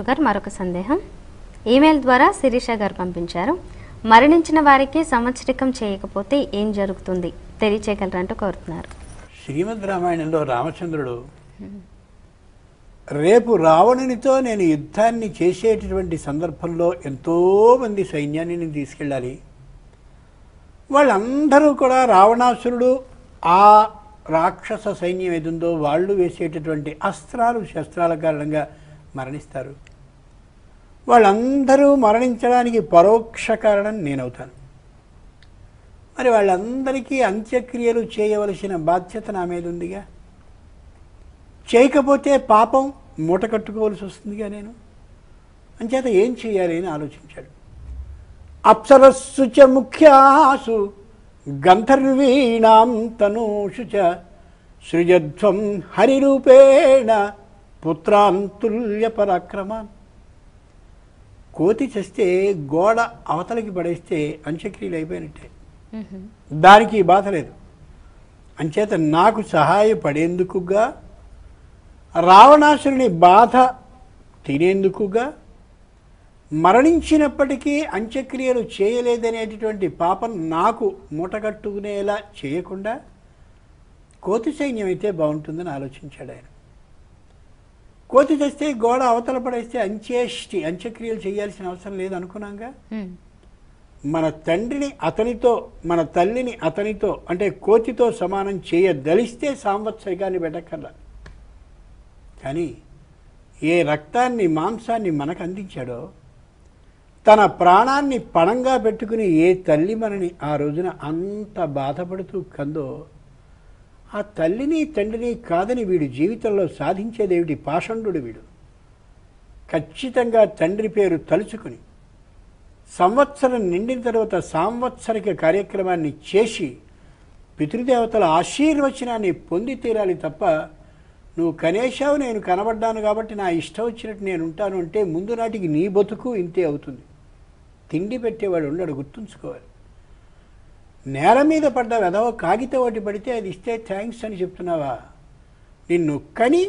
గారు మరొక సందేహం. ఈమెయిల్ ద్వారా శిరీష గారు పంపించారు. మరణించిన వారికి సంవత్సరికం చేయకపోతే ఏం జరుగుతుంది? తెలియచేయగలరంటూ కోరుతున్నారు. శ్రీమద్ రామాయణంలో రామచంద్రుడు రేపు రావణునితో నేను యుద్ధాన్ని చేసేటటువంటి సందర్భంలో ఎంతోమంది సైన్యాన్ని నేను తీసుకెళ్ళాలి. వాళ్ళందరూ కూడా రావణాసురుడు ఆ రాక్షస సైన్యం ఏదుందో వాళ్ళు వేసేటటువంటి అస్త్రాలు శస్త్రాల కారణంగా మరణిస్తారు. వాళ్ళందరూ మరణించడానికి పరోక్ష కారణం నేనవుతాను. మరి వాళ్ళందరికీ అంత్యక్రియలు చేయవలసిన బాధ్యత నా మీద ఉందిగా? చేయకపోతే పాపం మూట కట్టుకోవాల్సి వస్తుందిగా నేను? అంచేత ఏం చేయాలి అని ఆలోచించాడు. అప్సరస్సు చ ముఖ్యాసు గంధర్వీణాం తనూషు చ సృజధ్వం హరిరూపేణ పుత్రాంతుల్య పరాక్రమాన్ కోతి చస్తే గోడ అవతలకి పడేస్తే అంత్యక్రియలు అయిపోయినట్టే. దానికి బాధ లేదు. అంచేత నాకు సహాయపడేందుకుగా రావణాసురుని బాధ తినేందుకుగా మరణించినప్పటికీ అంత్యక్రియలు చేయలేదనేటటువంటి పాపం నాకు మూటగట్టుకునేలా చేయకుండా కోతి సైన్యం అయితే బాగుంటుందని ఆలోచించాడు ఆయన. కోతి తెస్తే గోడ అవతల పడేస్తే అంత్యేష్టి అంత్యక్రియలు చేయాల్సిన అవసరం లేదు అనుకున్నాగా? మన తండ్రిని అతనితో మన తల్లిని అతనితో అంటే కోతితో సమానం చేయదలిస్తే సాంవత్సరికాన్ని పెట్టక్కర్లా. కానీ ఏ రక్తాన్ని మాంసాన్ని మనకు అందించాడో తన ప్రాణాన్ని పణంగా పెట్టుకుని ఏ తల్లి మనని ఆ రోజున అంత బాధపడుతూ కందో ఆ తల్లిని తండ్రిని కాదని వీడు జీవితంలో సాధించేదేమిటి? పాషండు వీడు. ఖచ్చితంగా తండ్రి పేరు తలుచుకుని సంవత్సరం నిండిన తర్వాత సాంవత్సరిక కార్యక్రమాన్ని చేసి పితృదేవతల ఆశీర్వచనాన్ని పొంది తీరాలి తప్ప నువ్వు కనేశావు నేను కనబడ్డాను కాబట్టి నా ఇష్టం వచ్చినట్టు నేను ఉంటాను అంటే ముందు నాటికి నీ బతుకు ఇంతే అవుతుంది. తిండి పెట్టేవాడు ఉండడు గుర్తుంచుకోవాలి. నేల మీద పడ్డ వెధవ కాగితం ఒకటి పడితే అది ఇస్తే థ్యాంక్స్ అని చెప్తున్నావా? నిన్ను కని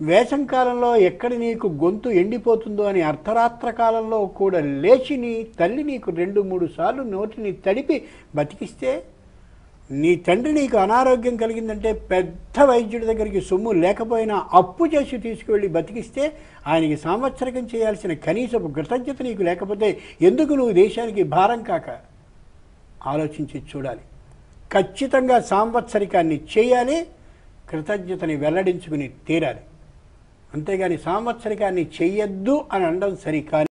వేసం కాలంలో ఎక్కడ నీకు గొంతు ఎండిపోతుందో అని అర్ధరాత్ర కాలంలో కూడా లేచి నీ తల్లి నీకు రెండు మూడు సార్లు నోటిని తడిపి బతికిస్తే నీ తండ్రి నీకు అనారోగ్యం కలిగిందంటే పెద్ద వైద్యుడి దగ్గరికి సొమ్ము లేకపోయినా అప్పు చేసి తీసుకువెళ్ళి బతికిస్తే ఆయనకి సాంవత్సరికం చేయాల్సిన కనీసపు కృతజ్ఞత నీకు లేకపోతే ఎందుకు నువ్వు దేశానికి భారం కాక? ఆలోచించి చూడాలి. ఖచ్చితంగా సాంవత్సరికాన్ని చేయాలి కృతజ్ఞతని వెల్లడించుకుని తీరాలి. అంతేగాని సాంవత్సరికాన్ని చేయొద్దు అని అనడం సరికాని